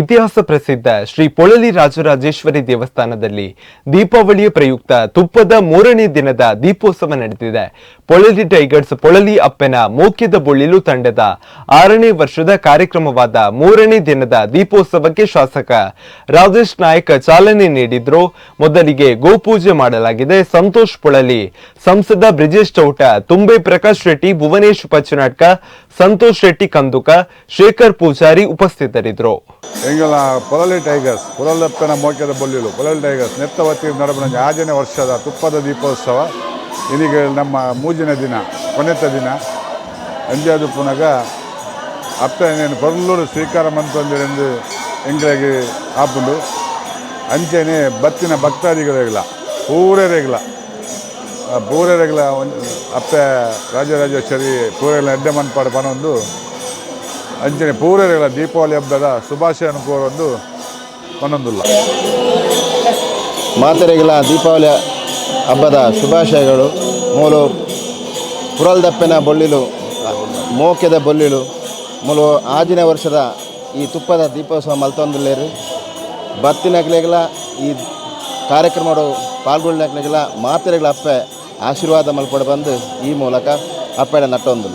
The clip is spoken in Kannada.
ಇತಿಹಾಸ ಪ್ರಸಿದ್ಧ ಶ್ರೀ ಪೊಳಲಿ ರಾಜರಾಜೇಶ್ವರಿ ದೇವಸ್ಥಾನದಲ್ಲಿ ದೀಪಾವಳಿಯ ಪ್ರಯುಕ್ತ ತುಪ್ಪದ ಮೂರನೇ ದಿನದ ದೀಪೋತ್ಸವ ನಡೆದಿದೆ. ಪೊಳಲಿ ಟೈಗರ್ಸ್ ಪೊಳಲಿ ಅಪ್ಪನ ಮೋಕ್ಯದ ಬೊಳ್ಳಿಲು ತಂಡದ ಆರನೇ ವರ್ಷದ ಕಾರ್ಯಕ್ರಮವಾದ ಮೂರನೇ ದಿನದ ದೀಪೋತ್ಸವಕ್ಕೆ ಶಾಸಕ ರಾಜೇಶ್ ನಾಯಕ್ ಚಾಲನೆ ನೀಡಿದ್ರು. ಮೊದಲಿಗೆ ಗೋಪೂಜೆ ಮಾಡಲಾಗಿದೆ. ಸಂತೋಷ್ ಪೊಳಲಿ, ಸಂಸದ ಬ್ರಿಜೇಶ್ ಚೌಟ, ತುಂಬೆ ಪ್ರಕಾಶ್ ರೆಡ್ಡಿ, ಭುವನೇಶ್ ಪಚ್ಚನಾಟ್ಕ ಸಂತೋಷ್ ರೆಡ್ಡಿ ಕಂದುಕ, ಶೇಖರ್ ಪೂಜಾರಿ ಉಪಸ್ಥಿತರಿದ್ದರು ಹೆಂಗಲ್ಲ ಪೊರಲಿ ಟೈಗರ್ಸ್ ಪುರಲಪ್ಪನ ಮೋಕ್ಯದ ಬೊಲ್ಲಿಲು ಪೊರಲಿ ಟೈಗರ್ಸ್, ನೆತ್ತ ವತಿ ನಡಬಣಿ ಆಜನೇ ವರ್ಷದ ತುಪ್ಪದ ದೀಪೋತ್ಸವ. ಇನ್ನೀಗ ನಮ್ಮ ಮೂಜಿನ ದಿನ, ಕೊನೆತ ದಿನ. ಅಂಜಾದು ಪುನಗ ಅಪ್ಪನೇನು ಪೊರ್ಲೂರು ಸ್ವೀಕಾರ ಮಂತೊಂದಿರೆಂದು ಎಂಗಳಿಗೆ ಆಪುಂಡು ಅಂಚೆನೇ ಬತ್ತಿನ ಭಕ್ತಾದಿಗಳಿಗಿಲ್ಲ ಪೂರೇರೆಗಿಲ್ಲ ಪೂರೇರೆಗಿಲ್ಲ ಅಪ್ಪ ರಾಜರಾಜೇಶ್ವರಿ ಪೂರೆಗಳ ಎಡ್ಡೆ ಮನ್ಪಾಡು ಬನ್ನೊಂದು ಅಂಚನೆ ಪೂರೆರೆಗಲ ದೀಪಾವಳಿ ಹಬ್ಬದ ಶುಭಾಶಯನ ಕೋರೊಂದು ಪನೊಂದುಲ್ಲ ಮಾತೆರೆಗಳ ದೀಪಾವಳಿ ಹಬ್ಬದ ಶುಭಾಶಯಗಳು. ಮೂಲು ಪುರಲ್ದಪ್ಪನ ಬೊಳ್ಳಿಲು ಮೋಕೆದ ಬೊಳ್ಳಿಲು, ಮೂಲು ಆಜಿನ ವರ್ಷದ ಈ ತುಪ್ಪದ ದೀಪೋತ್ಸವ ಮಲ್ತೊಂದಿಲ್ಲೇರಿ. ಬತ್ತಿನಕ್ಲೆಗಳ ಈ ಕಾರ್ಯಕ್ರಮ ಪಾಲ್ಗೊಳ್ಳಕ್ಲೆಗಳ ಮಾತೆರೆಗಳ ಅಪ್ಪೆ ಆಶೀರ್ವಾದ ಮಲ್ಪಡೆ ಬಂದು ಈ ಮೂಲಕ ಅಪ್ಪೆಡ ನಟ್ಟೊಂದುಲ್ಲ.